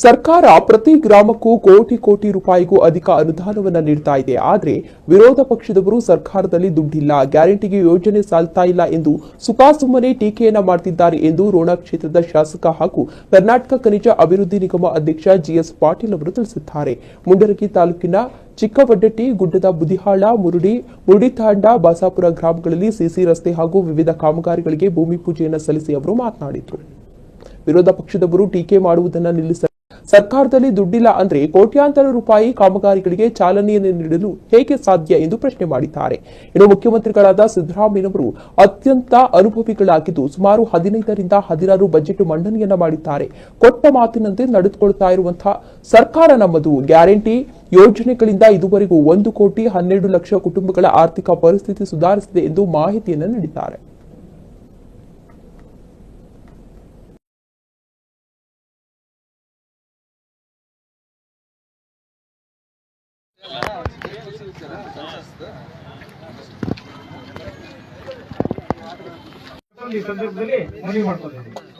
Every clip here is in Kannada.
ಸರ್ಕಾರ ಪ್ರತಿ ಗ್ರಾಮಕ್ಕೂ ಕೋಟಿ ಕೋಟಿ ರೂಪಾಯಿಗೂ ಅಧಿಕ ಅನುದಾನವನ್ನು ನೀಡ್ತಾ ಇದೆ. ಆದರೆ ವಿರೋಧ ಪಕ್ಷದವರು ಸರ್ಕಾರದಲ್ಲಿ ದುಡ್ಡಿಲ್ಲ. ಗ್ಯಾರಂಟಿಗೆ ಯೋಜನೆ ಸಾಲ್ತಾ ಇಲ್ಲ ಎಂದು ಸುಖಾಸುಮ್ಮನೆ ಟೀಕೆಯನ್ನ ಮಾಡ್ತಿದ್ದಾರೆ ಎಂದು ರೋಣ ಕ್ಷೇತ್ರದ ಶಾಸಕ ಹಾಗೂ ಕರ್ನಾಟಕ ಖನಿಜ ಅಭಿವೃದ್ಧಿ ನಿಗಮ ಅಧ್ಯಕ್ಷ ಜಿಎಸ್ ಪಾಟೀಲ್ ಅವರು ತಿಳಿಸಿದ್ದಾರೆ. ಮುಂಡರಗಿ ತಾಲೂಕಿನ ಚಿಕ್ಕವಡ್ಡಟ್ಟಿ, ಗುಡ್ಡದ ಬುದಿಹಾಳ, ಮುರುಡಿ, ಮುರುಡಿತಾಂಡ, ಬಾಸಾಪುರ ಗ್ರಾಮಗಳಲ್ಲಿ ಸಿಸಿ ರಸ್ತೆ ಹಾಗೂ ವಿವಿಧ ಕಾಮಗಾರಿಗಳಿಗೆ ಭೂಮಿ ಪೂಜೆಯನ್ನು ಸಲ್ಲಿಸಿ ಅವರು ಮಾತನಾಡಿದರು. ವಿರೋಧ ಪಕ್ಷದವರು ಟೀಕೆ ಮಾಡುವುದನ್ನು ನಿಲ್ಲಿಸ ಸರ್ಕಾರದಲ್ಲಿ ದುಡ್ಡಿಲ್ಲ ಅಂದ್ರೆ ಕೋಟ್ಯಾಂತರ ರೂಪಾಯಿ ಕಾಮಗಾರಿಗಳಿಗೆ ಚಾಲನೆಯನ್ನು ನೀಡಲು ಹೇಗೆ ಸಾಧ್ಯ ಎಂದು ಪ್ರಶ್ನೆ ಮಾಡಿದ್ದಾರೆ. ಇನ್ನು ಮುಖ್ಯಮಂತ್ರಿಗಳಾದ ಸಿದ್ದರಾಮಯ್ಯನವರು ಅತ್ಯಂತ ಅನುಭವಿಗಳಾಗಿದ್ದು ಸುಮಾರು ಹದಿನೈದರಿಂದ ಹದಿನಾರು ಬಜೆಟ್ ಮಂಡನೆಯನ್ನ ಮಾಡಿದ್ದಾರೆ. ಕೊಟ್ಟ ಮಾತಿನಂತೆ ನಡೆದುಕೊಳ್ತಾ ಇರುವಂತಹ ಸರ್ಕಾರ ನಮ್ಮದು. ಗ್ಯಾರಂಟಿ ಯೋಜನೆಗಳಿಂದ ಇದುವರೆಗೂ ಒಂದು ಕೋಟಿ ಹನ್ನೆರಡು ಲಕ್ಷ ಕುಟುಂಬಗಳ ಆರ್ಥಿಕ ಪರಿಸ್ಥಿತಿ ಸುಧಾರಿಸಿದೆ ಎಂದು ಮಾಹಿತಿಯನ್ನು ನೀಡಿದ್ದಾರೆ. ಈ ಸಂದರ್ಭದಲ್ಲಿ ಮನವಿ ಮಾಡ್ಕೊಂಡಿದ್ದೀನಿ.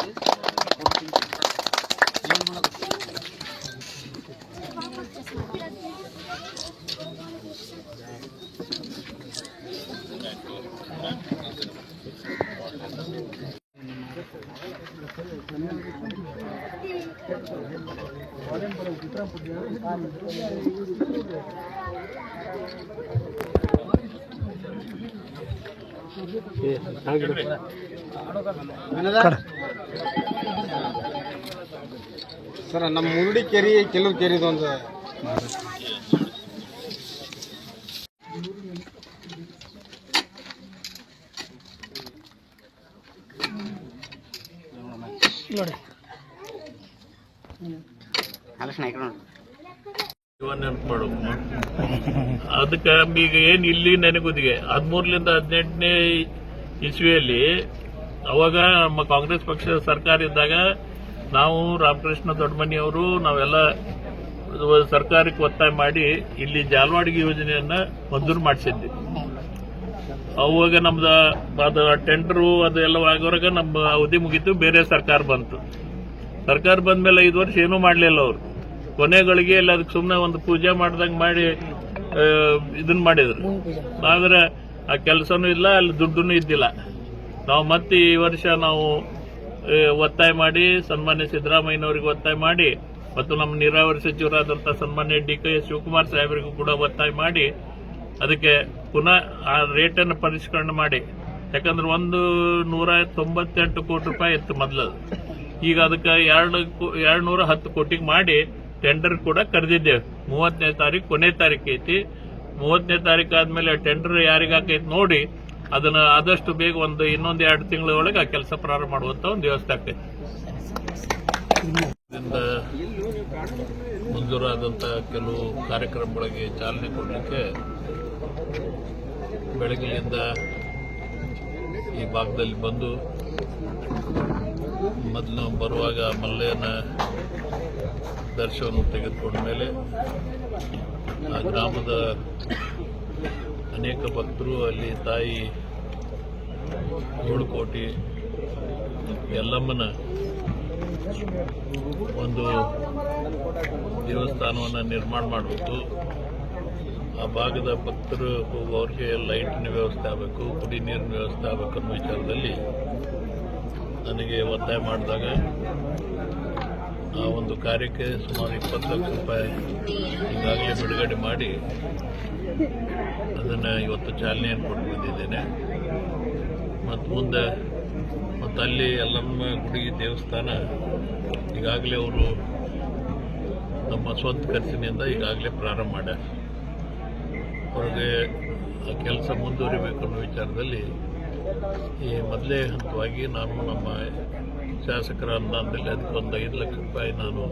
ಸರ್ ನಮ್ಮ ಮುರುಡಿ ಕೆರಿ ಕೆಲವು ಕೆರಿದು ಮಾಡೋದು ಅದಕ್ಕೆ ಈಗ ಏನ್ ಇಲ್ಲಿ ನೆನಗುದಿಗೆ? ಹದಿಮೂರರಿಂದ ಹದಿನೆಂಟನೇ ಇಸ್ವಿಯಲ್ಲಿ ಅವಾಗ ನಮ್ಮ ಕಾಂಗ್ರೆಸ್ ಪಕ್ಷದ ಸರ್ಕಾರ ಇದ್ದಾಗ ನಾವು ರಾಮಕೃಷ್ಣ ದೊಡ್ಡಮನಿ ಅವರು ನಾವೆಲ್ಲ ಸರ್ಕಾರಕ್ಕೆ ಒತ್ತಾಯ ಮಾಡಿ ಇಲ್ಲಿ ಜಾಲವಾಡಿಗೆ ಯೋಜನೆಯನ್ನ ಮಂಜೂರು ಮಾಡಿಸಿದ್ವಿ. ಅವಾಗ ನಮ್ದು ಅದು ಟೆಂಡರು ಅದೆಲ್ಲ ಆಗೋರಾಗ ನಮ್ಮ ಅವಧಿ ಮುಗೀತು, ಬೇರೆ ಸರ್ಕಾರ ಬಂತು. ಸರ್ಕಾರ ಬಂದ್ಮೇಲೆ ಐದು ವರ್ಷ ಏನೂ ಮಾಡಲಿಲ್ಲ ಅವರು. ಕೊನೆಗಳಿಗೆ ಎಲ್ಲ ಅದಕ್ಕೆ ಸುಮ್ಮನೆ ಒಂದು ಪೂಜೆ ಮಾಡ್ದಂಗೆ ಮಾಡಿ ಇದನ್ನ ಮಾಡಿದ್ರು. ಆದ್ರೆ ಆ ಕೆಲಸನೂ ಇಲ್ಲ, ಅಲ್ಲಿ ದುಡ್ಡು ಇದ್ದಿಲ್ಲ. ನಾವು ಮತ್ತೆ ಈ ವರ್ಷ ನಾವು ಒತ್ತಾಯ ಮಾಡಿ, ಸನ್ಮಾನ್ಯ ಸಿದ್ದರಾಮಯ್ಯನವರಿಗೆ ಒತ್ತಾಯ ಮಾಡಿ, ಮತ್ತು ನಮ್ಮ ನೀರಾವರಿ ಸಚಿವರಾದಂಥ ಸನ್ಮಾನ್ಯ ಡಿ ಕೆ ಶಿವಕುಮಾರ್ ಸಾಹೇಬರಿಗೂ ಕೂಡ ಒತ್ತಾಯ ಮಾಡಿ, ಅದಕ್ಕೆ ಪುನಃ ಆ ರೇಟನ್ನು ಪರಿಷ್ಕರಣೆ ಮಾಡಿ. ಯಾಕಂದ್ರೆ ಒಂದು ನೂರ ತೊಂಬತ್ತೆಂಟು ಕೋಟಿ ರೂಪಾಯಿ ಇತ್ತು ಮೊದಲು. ಈಗ ಅದಕ್ಕೆ ಎರಡು ಎರಡು ನೂರ ಹತ್ತು ಕೋಟಿಗೆ ಮಾಡಿ ಟೆಂಡರ್ ಕೂಡ ಕರೆದಿದ್ದೇವೆ. ಮೂವತ್ತನೇ ತಾರೀಕು ಕೊನೆ ತಾರೀಕು ಐತಿ. ಮೂವತ್ತನೇ ತಾರೀಕು ಆದ್ಮೇಲೆ ಟೆಂಡರ್ ಯಾರಿಗಾಕೈತಿ ನೋಡಿ, ಅದನ್ನ ಆದಷ್ಟು ಬೇಗ ಒಂದು ಇನ್ನೊಂದು ಎರಡು ತಿಂಗಳ ಒಳಗೆ ಆ ಕೆಲಸ ಪ್ರಾರಂಭ ಮಾಡುವಂತ ಒಂದು ವ್ಯವಸ್ಥೆ ಆಗ್ತೈತಿ. ಮಂಜೂರಾದಂಥ ಕೆಲವು ಕಾರ್ಯಕ್ರಮಗಳಿಗೆ ಚಾಲನೆ ಕೊಡಲಿಕ್ಕೆ ಬೆಳಗ್ಗೆಯಿಂದ ಈ ಭಾಗದಲ್ಲಿ ಬಂದು ಮೊದಲು ಬರುವಾಗ ಮಲ್ಲೆಯನ ದರ್ಶನ ತೆಗೆದುಕೊಂಡ ಮೇಲೆ ಆ ಗ್ರಾಮದ ಅನೇಕ ಭಕ್ತರು ಅಲ್ಲಿ ತಾಯಿ ಏಳು ಕೋಟಿ ಎಲ್ಲಮ್ಮನ ಒಂದು ದೇವಸ್ಥಾನವನ್ನು ನಿರ್ಮಾಣ ಮಾಡಬೇಕು. ಆ ಭಾಗದ ಭಕ್ತರು ಹೋಗುವವ್ರಿಗೆ ಲೈಟಿನ ವ್ಯವಸ್ಥೆ ಆಗಬೇಕು, ಕುಡಿ ನೀರಿನ ವ್ಯವಸ್ಥೆ ಆಗಬೇಕು ಅನ್ನೋ ವಿಚಾರದಲ್ಲಿ ನನಗೆ ಒತ್ತಾಯ ಮಾಡಿದಾಗ ಆ ಒಂದು ಕಾರ್ಯಕ್ಕೆ ಸುಮಾರು ಇಪ್ಪತ್ತು ಲಕ್ಷ ರೂಪಾಯಿ ಈಗಾಗಲೇ ಬಿಡುಗಡೆ ಮಾಡಿ ಅದನ್ನು ಇವತ್ತು ಚಾಲನೆಯನ್ನು ಕೊಟ್ಟು ಬಂದಿದ್ದೇನೆ. ಮತ್ತು ಮುಂದೆ ಮತ್ತು ಅಲ್ಲಿ ಎಲ್ಲಮ್ಮ ಗುಡಿ ದೇವಸ್ಥಾನ ಈಗಾಗಲೇ ಅವರು ತಮ್ಮ ಸ್ವಂತ ಖರ್ಚಿನಿಂದ ಈಗಾಗಲೇ ಪ್ರಾರಂಭ ಮಾಡ್ಯಾರ. ಅವ್ರಿಗೆ ಆ ಕೆಲಸ ಮುಂದುವರಿಬೇಕು ಅನ್ನೋ ವಿಚಾರದಲ್ಲಿ ಈ ಮೊದಲೇ ಹಂತವಾಗಿ ನಾನು ನಮ್ಮ ಶಾಸಕರ ಅನುದಾನದಲ್ಲಿ ಅದಕ್ಕೆ ಒಂದು ಐದು ಲಕ್ಷ ರೂಪಾಯಿ ನಾನು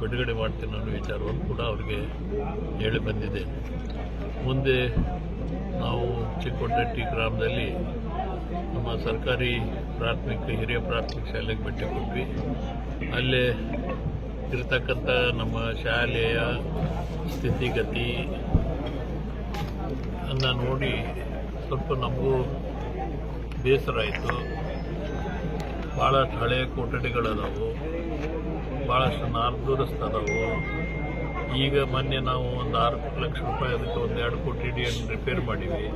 ಬಿಡುಗಡೆ ಮಾಡ್ತೀನಿ ಅನ್ನೋ ವಿಚಾರವನ್ನು ಕೂಡ ಅವರಿಗೆ ಹೇಳಿ ಬಂದಿದೆ. ಮುಂದೆ ನಾವು ಚಿಕ್ಕೋಟಟ್ಟಿ ಗ್ರಾಮದಲ್ಲಿ ನಮ್ಮ ಸರ್ಕಾರಿ ಪ್ರಾಥಮಿಕ, ಹಿರಿಯ ಪ್ರಾಥಮಿಕ ಶಾಲೆಗೆ ಭೇಟಿ ಕೊಟ್ವಿ. ಅಲ್ಲೇ ಇರತಕ್ಕಂಥ ನಮ್ಮ ಶಾಲೆಯ ಸ್ಥಿತಿಗತಿ ಅನ್ನ ನೋಡಿ ಸ್ವಲ್ಪ ನಮಗೂ ಬೇಸರ ಆಯಿತು. ಭಾಳಷ್ಟು ಹಳೆಯ ಕೊಠಡಿಗಳದಾವು ಭಾಳಷ್ಟು ನಾರ್ದುರಸ್ತದವು ಈಗ ಮೊನ್ನೆ ನಾವು ಒಂದು ಆರು ಲಕ್ಷ ರೂಪಾಯಿ, ಅದಕ್ಕೆ ಒಂದು ಎರಡು ಕೋಟಿ ಡಿಯನ್ನು ರಿಪೇರ್ ಮಾಡೀವಿ.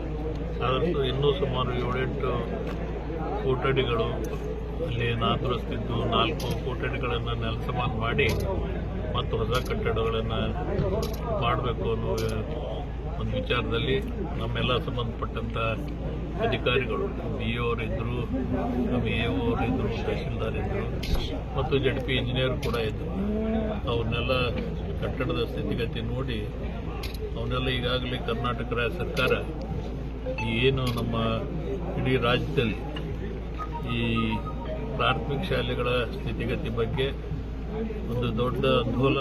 ಅದರದ್ದು ಇನ್ನೂ ಸುಮಾರು ಏಳೆಂಟು ಕೊಠಡಿಗಳು ಅಲ್ಲಿ ನಾದುರಸ್ತಿದ್ದು ನಾಲ್ಕು ಕೊಠಡಿಗಳನ್ನು ನೆಲಸಮಾನ ಮಾಡಿ, ಮತ್ತು ಹೊಸ ಕಟ್ಟಡಗಳನ್ನು ಮಾಡಬೇಕು ಅನ್ನೋ ಒಂದು ವಿಚಾರದಲ್ಲಿ ನಮ್ಮೆಲ್ಲ ಸಂಬಂಧಪಟ್ಟಂಥ ಅಧಿಕಾರಿಗಳು ಬಿ ಅವರಿದ್ದರು ಬಿ ಎ ಅವರಿದ್ದರು ತಹಶೀಲ್ದಾರ್ ಇದ್ದರು ಮತ್ತು ಜಡ್ ಪಿ ಇಂಜಿನಿಯರ್ ಕೂಡ ಇದ್ದರು ಅವ್ರನ್ನೆಲ್ಲ ಕಟ್ಟಡದ ಸ್ಥಿತಿಗತಿ ನೋಡಿ, ಅವನ್ನೆಲ್ಲ ಈಗಾಗಲೇ ಕರ್ನಾಟಕ ರಾಜ್ಯ ಸರ್ಕಾರ ಏನು ನಮ್ಮ ಇಡೀ ರಾಜ್ಯದಲ್ಲಿ ಈ ಪ್ರಾಥಮಿಕ ಶಾಲೆಗಳ ಸ್ಥಿತಿಗತಿ ಬಗ್ಗೆ ಒಂದು ದೊಡ್ಡ ಆಂದೋಲನ